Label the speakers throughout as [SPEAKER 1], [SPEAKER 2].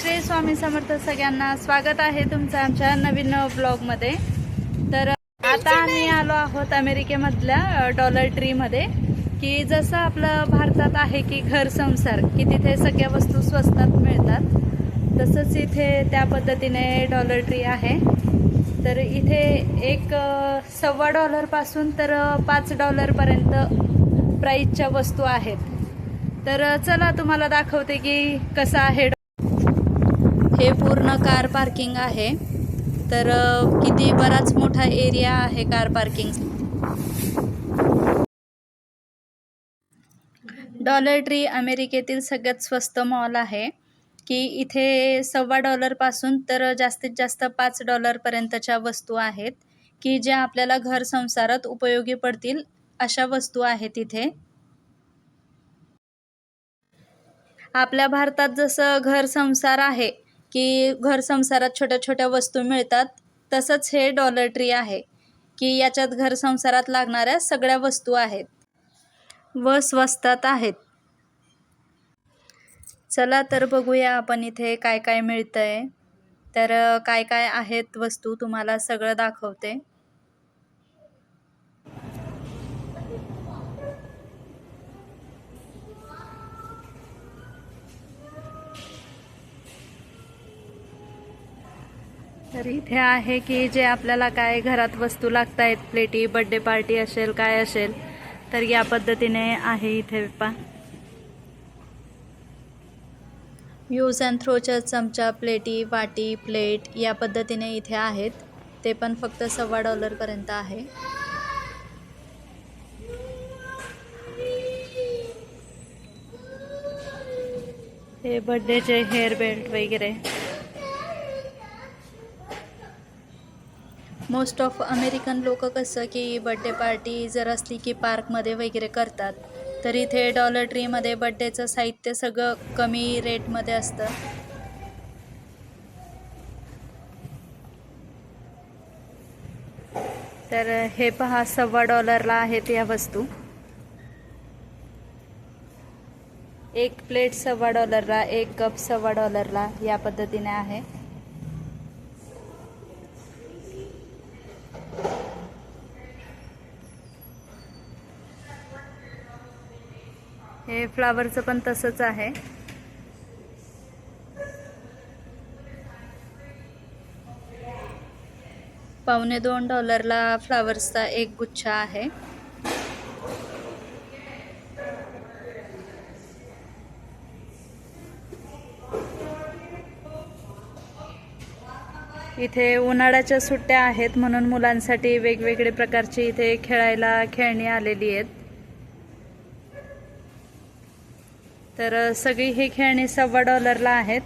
[SPEAKER 1] श्री स्वामी समर्थ सगळ्यांना स्वागत आहे तुमचं आमच्या नवीन ब्लॉगमध्ये. तर आता आम्ही आलो आहोत अमेरिकेमधल्या डॉलर ट्रीमध्ये की जसं आपलं भारतात आहे की घर संसार की तिथे सगळ्या वस्तू स्वस्तात मिळतात तसंच इथे त्या पद्धतीने डॉलर ट्री आहे. तर इथे एक सव्वा डॉलरपासून तर पाच डॉलरपर्यंत प्राईजच्या वस्तू आहेत. तर चला तुम्हाला दाखवते की कसं आहे हे पूर्ण कार पार्किंग आहे. तर किती बराच मोठा एरिया आहे कार पार्किंग. डॉलर ट्री अमेरिकेतील सगळ्यात स्वस्त मॉल आहे. की इथे सव्वा डॉलरपासून तर जास्तीत जास्त पाच डॉलरपर्यंतच्या वस्तू आहेत. की ज्या आपल्याला घर संसारात उपयोगी पडतील अशा वस्तू आहेत इथे. आपल्या भारतात जसं घर संसार आहे की घर संसारात छोट्या छोट्या वस्तू मिळतात तसंच हे डॉलर ट्री आहे की याच्यात घर संसारात लागणाऱ्या सगळ्या वस्तू आहेत. व स्वस्तात आहेत. चला तर बघूया आपण इथे काय काय मिळतंय. तर काय काय आहेत वस्तू तुम्हाला सगळं दाखवते. तर इथे आहे की जे आपल्याला काय घरात वस्तू लागत आहेत प्लेटी बड्डे पार्टी असेल काय असेल तर या पद्धतीने आहे इथे पा. यूज अँड थ्रोच्या चमचा प्लेटी वाटी प्लेट या पद्धतीने इथे आहेत. ते पण फक्त सव्वा डॉलरपर्यंत आहे. हे बड्डेचे हेअर बेल्ट वगैरे. मोस्ट ऑफ अमेरिकन लोक कसं की बड्डे पार्टी जर असली की पार्कमध्ये वगैरे करतात तर इथे डॉलर ट्रीमध्ये बड्डेचं साहित्य सगळं कमी रेटमध्ये असतं. तर हे पहा सव्वा डॉलरला आहेत या वस्तू. एक प्लेट सव्वा डॉलरला एक कप सव्वा डॉलरला या पद्धतीने आहे. हे फ्लावरचं पण तसंच आहे. पावणे दोन डॉलरला फ्लावर्सचा एक गुच्छा आहे. इथे उन्हाळ्याच्या सुट्ट्या आहेत म्हणून मुलांसाठी वेगवेगळे प्रकारची इथे खेळायला खेळणी आलेली आहेत. तर सगळी ही खेळणी सव्वा डॉलरला आहेत.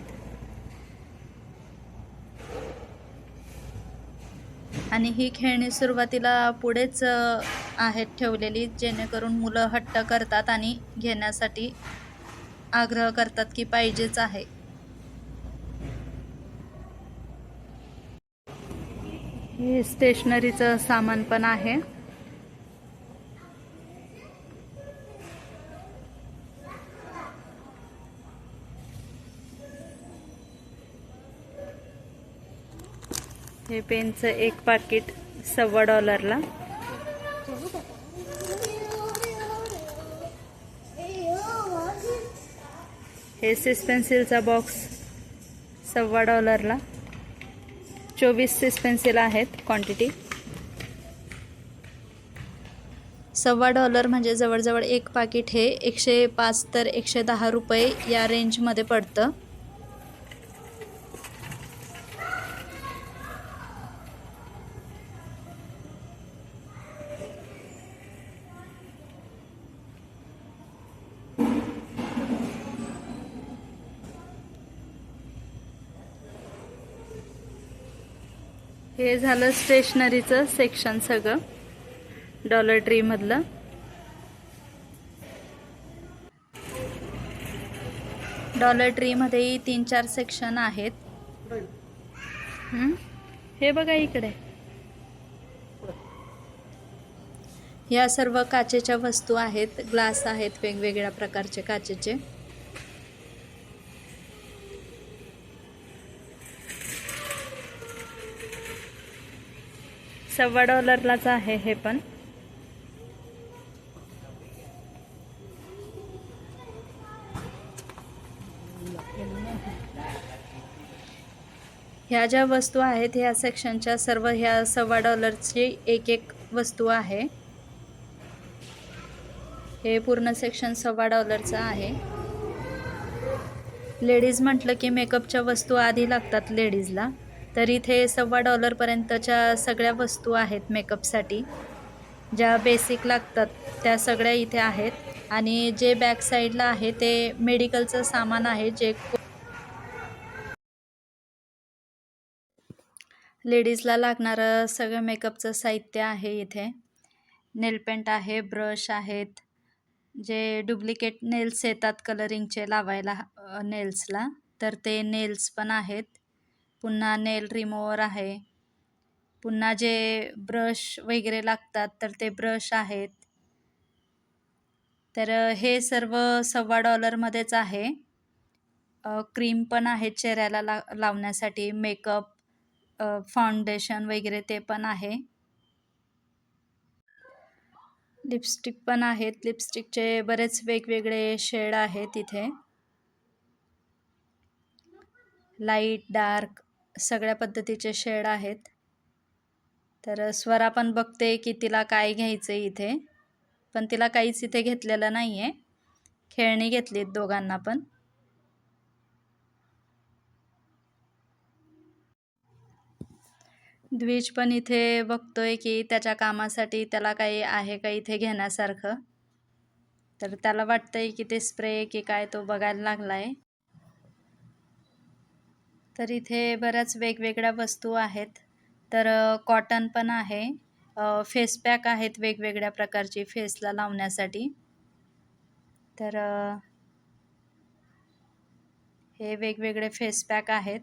[SPEAKER 1] आणि ही खेळणी सुरुवातीला पुढेच आहेत ठेवलेली जेणेकरून मुलं हट्ट करतात आणि घेण्यासाठी आग्रह करतात की पाहिजेच आहे. हे स्टेशनरीचं सामान पण आहे. हे पेनचं एक पाकिट सव्वा डॉलरला. हे सिस पेन्सिलचा बॉक्स सव्वा डॉलरला. चोवीस सिस पेन्सिल आहेत क्वांटिटी सव्वा डॉलर म्हणजे जवळजवळ एक पाकिट हे एकशे पाच तर एकशे दहा रुपये या रेंजमध्ये पडतं. हे झालं स्टेशनरीचं सेक्शन सगळं. डॉलर ट्रीमधलं डॉलर ट्रीमध्येही तीन चार सेक्शन आहेत. हे बघा इकडे. या सर्व काचेच्या वस्तू आहेत ग्लास आहेत वेगवेगळ्या प्रकारचे काचेचे. सव्वा डॉलरलाच आहे हे पण. ह्या ज्या वस्तू आहेत ह्या सेक्शनच्या सर्व ह्या सव्वा डॉलरची एक एक वस्तू आहे. हे पूर्ण सेक्शन सव्वा डॉलरचं आहे. लेडीज म्हटलं की मेकअपच्या वस्तू आधी लागतात लेडीजला. तर इथे सव्वा डॉलरपर्यंतच्या सगळ्या वस्तू आहेत मेकअपसाठी. ज्या बेसिक लागतात त्या सगळ्या इथे आहेत. आणि जे बॅक साईडला आहे ते मेडिकलचं सामान आहे जे लेडीजला लागणारं सगळं मेकअपचं साहित्य आहे इथे. नेलपेंट आहे ब्रश आहेत. जे डुप्लिकेट नेल्स येतात कलरिंगचे लावायला नेल्सला तर ते नेल्स पण आहेत. पुन्हा नेल रिमूवर आहे. पुन्हा जे ब्रश वगैरे लागतात तर ते ब्रश आहेत. तर हे सर्व सव्वा डॉलरमध्येच आहे. क्रीम पण आहे चेहऱ्याला ला लावण्यासाठी. मेकअप फाउंडेशन वगैरे ते पण आहे. लिपस्टिक पण आहेत. लिपस्टिकचे बरेच वेगवेगळे शेड आहेत इथे. लाइट डार्क सगळ्या पद्धतीचे शेड आहेत. तर स्वरा पण बघते की तिला काय घ्यायचं आहे इथे. पण तिला काहीच इथे घेतलेलं नाही आहे खेळणी घेतलीत दोघांना पण. द्विज पण इथे बघतोय की त्याच्या कामासाठी त्याला काही आहे का इथे घेण्यासारखं. तर त्याला वाटतंय की ते स्प्रे की काय तो बघायला लागलाय. तर इथे बऱ्याच वेगवेगळ्या वस्तू आहेत. तर कॉटन पण आहे. फेस पॅक आहेत वेगवेगळ्या प्रकारची फेसला लावण्यासाठी. तर हे वेगवेगळे फेस पॅक आहेत.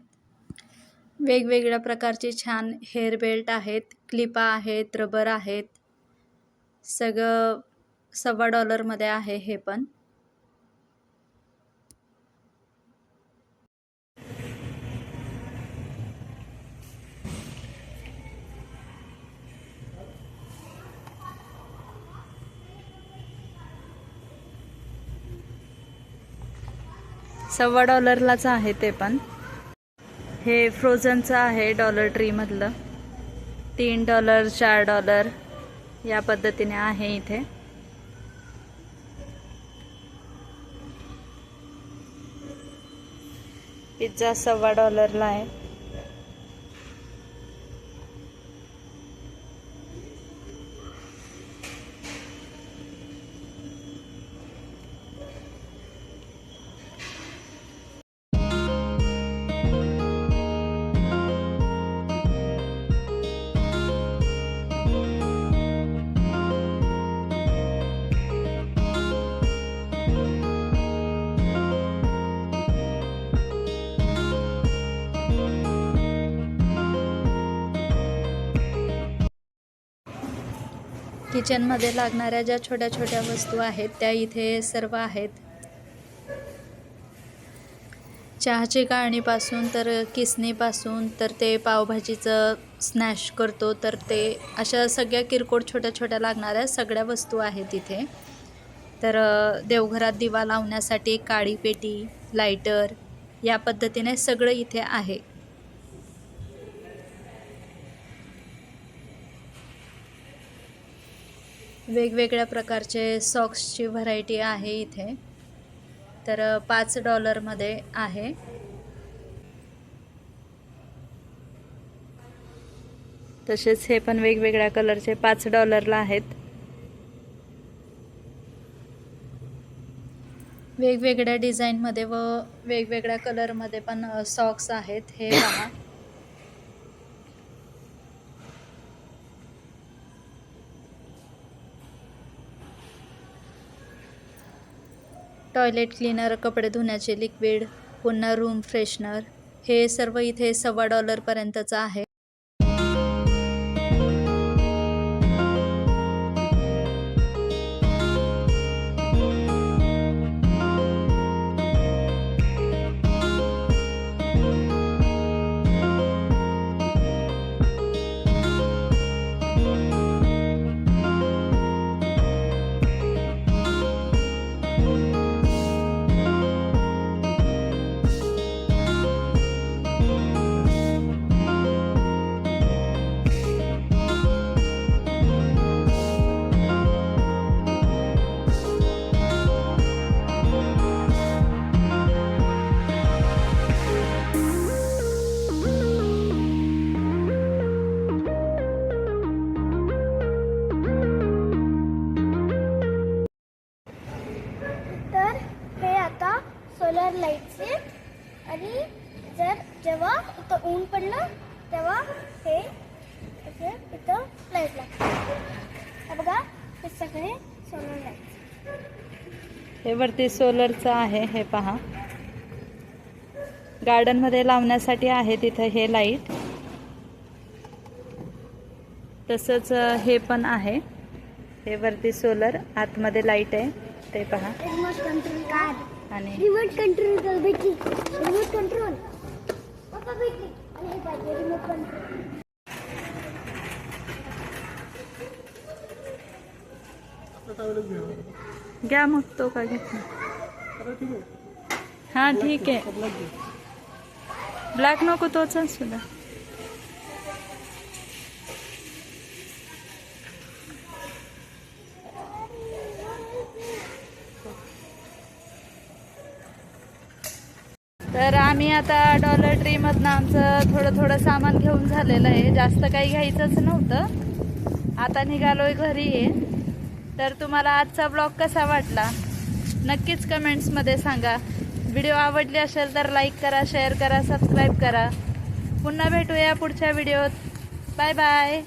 [SPEAKER 1] वेगवेगळ्या प्रकारचे छान हेअर बेल्ट आहेत क्लिपा आहेत रबर आहेत. सगळं सव्वा डॉलरमध्ये आहे हे पण. सव्वा डॉलरलाच आहे ते पण. हे फ्रोझनचं आहे डॉलर ट्रीमधलं. तीन डॉलर चार डॉलर या पद्धतीने आहे इथे. पिझ्झा सव्वा डॉलरला आहे. किचनमध्ये लागणाऱ्या ज्या छोट्या छोट्या वस्तू आहेत त्या इथे सर्व आहेत. चहाची गाळणीपासून तर किसणीपासून तर ते पावभाजीचं स्नॅश करतो तर ते अशा सगळ्या किरकोळ छोट्या छोट्या लागणाऱ्या सगळ्या वस्तू आहेत इथे. तर देवघरात दिवा लावण्यासाठी काळी पेटी लायटर या पद्धतीने सगळं इथे आहे. वेगवेगळ्या प्रकारचे सॉक्सची व्हरायटी आहे इथे. तर पाच डॉलरमध्ये आहे. तसेच हे पण वेगवेगळ्या कलरचे पाच डॉलरला आहेत. वेगवेगळ्या डिझाईनमध्ये व वेगवेगळ्या कलरमध्ये पण सॉक्स आहेत. हे पहा. टॉयलेट क्लीनर कपडे धुण्याचे लिक्विड पुन्हा रूम फ्रेशनर हे सर्व इथे सव्वा डॉलरपर्यंतचं आहे.
[SPEAKER 2] जर जेव्हा इथं ऊन पडलं तेव्हा हे इथं लाइट लागतं. हे बघा हे सगळे सोलर लाइट
[SPEAKER 1] हे वरती सोलरचं आहे हे पहा. गार्डनमध्ये लावण्यासाठी आहे तिथं हे लाइट तसंच हे पण आहे. हे वरती सोलर आतमध्ये लाइट आहे. ते पहा.
[SPEAKER 2] रिमोट कंट्रोल कार
[SPEAKER 1] आणि
[SPEAKER 2] रिमोट कंट्रोल पप्पा आणि हे पाहिजे रिमोट कंट्रोल
[SPEAKER 1] घ्या मग तो का घेतला हा ठीक आहे. ब्लॅक नको तोच सुद्धा आम्ही आता डॉलर ट्रीमधनं आमचं थोडं थोडं सामान घेऊन झालेलं आहे. जास्त काही घ्यायचंच नव्हतं. आता निघालोय घरी आहे तर तुम्हाला आजचा ब्लॉग कसा वाटला? नक्कीच कमेंट्समध्ये सांगा. व्हिडिओ आवडली असेल तर लाईक करा शेअर करा सबस्क्राईब करा. पुन्हा भेटूया पुढच्या व्हिडिओत बाय बाय